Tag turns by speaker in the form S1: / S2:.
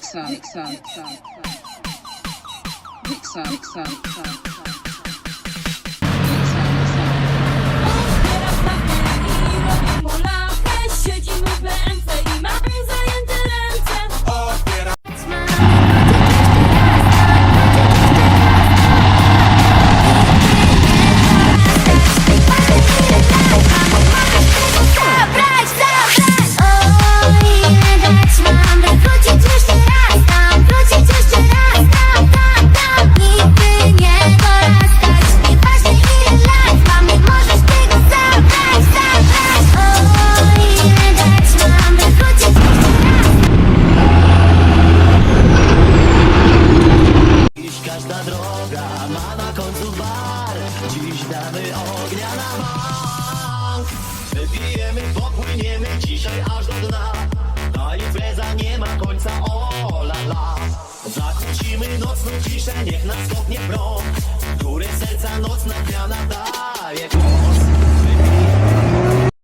S1: Mixer, mixer, mixer, mixer, mixer,
S2: mixer, mixer. Droga ma na końcu bar. Dziś damy ognia na bank. Wypijemy, popłyniemy dzisiaj aż do dna. Ta impreza nie ma końca, o la la. Zakłócimy nocną ciszę, niech nas kopnie prąd Góry serca nocna